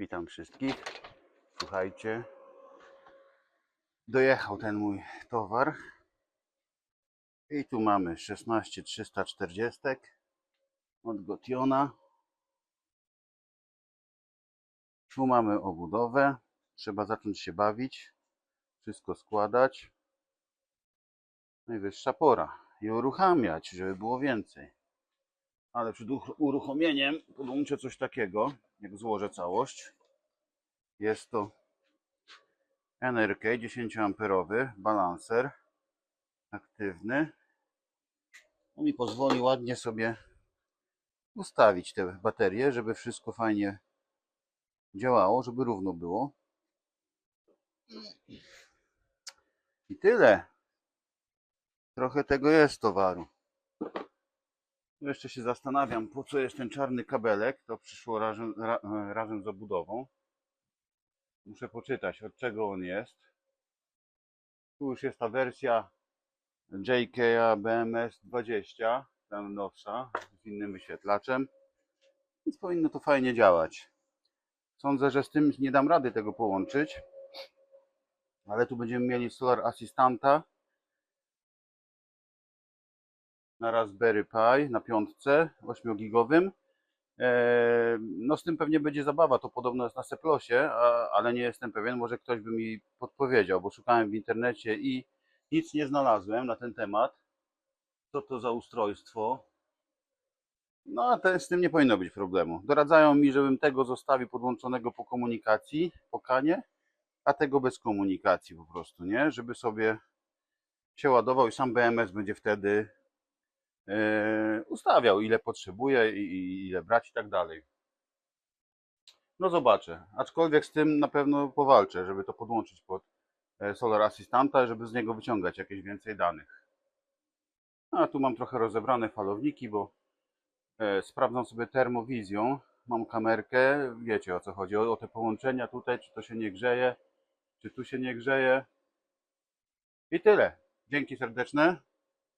Witam wszystkich. Słuchajcie, dojechał ten mój towar. I tu mamy 16340 od Gotiona. Tu mamy obudowę. Trzeba zacząć się bawić, wszystko składać. Najwyższa pora i uruchamiać, żeby było więcej. Ale przed uch- uruchomieniem podłączę coś takiego, jak złożę całość. Jest to NRK 10A balancer aktywny. On mi pozwoli ładnie sobie ustawić te baterie, żeby wszystko fajnie działało, żeby równo było. I tyle. Trochę tego jest towaru. Jeszcze się zastanawiam, po co jest ten czarny kabelek. To przyszło razem, ra, razem z obudową. Muszę poczytać, od czego on jest. Tu już jest ta wersja JKA BMS 20, ta nowsza, z innym wyświetlaczem. Więc powinno to fajnie działać. Sądzę, że z tym nie dam rady tego połączyć. Ale tu będziemy mieli Solar Assistanta na Raspberry Pi na piątce 8-gigowym. Eee, No z tym pewnie będzie zabawa, to podobno jest na Seplosie, ale nie jestem pewien, może ktoś by mi podpowiedział, bo szukałem w internecie i nic nie znalazłem na ten temat. Co to za ustrojstwo? No a z tym nie powinno być problemu. Doradzają mi, żebym tego zostawił podłączonego po komunikacji, po kanie, a tego bez komunikacji po prostu, nie? Żeby sobie się ładował i sam BMS będzie wtedy e, ustawiał, ile potrzebuje i, ile brać i tak dalej. No zobaczę. Aczkolwiek z tym na pewno powalczę, żeby to podłączyć pod e, Solar Assistanta, żeby z niego wyciągać jakieś więcej danych. A tu mam trochę rozebrane falowniki, bo e, sprawdzam sobie termowizją. Mam kamerkę, wiecie o co chodzi, o, o te połączenia tutaj, czy to się nie grzeje, czy tu się nie grzeje. I tyle. Dzięki serdeczne.